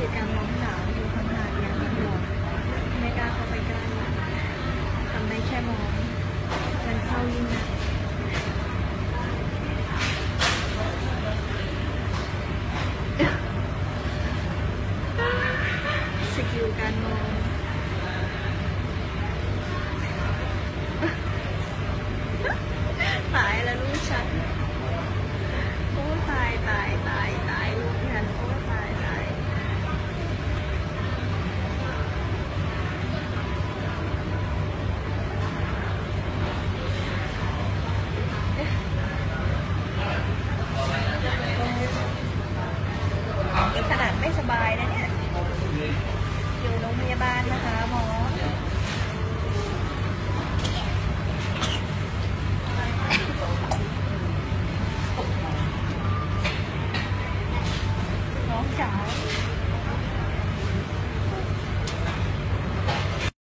กิจกรรมน้องสาวอยู่ข้างๆอย่างที่บอกไม่กล้าเข้าไปใกล้ทำได้แค่มองมันเศร้ายิ่งนะสกิลการมองสายแล้วลูกฉัน บายนะเนี่ย อยู่โรงพยาบาลนะคะหมอน้องจ๋า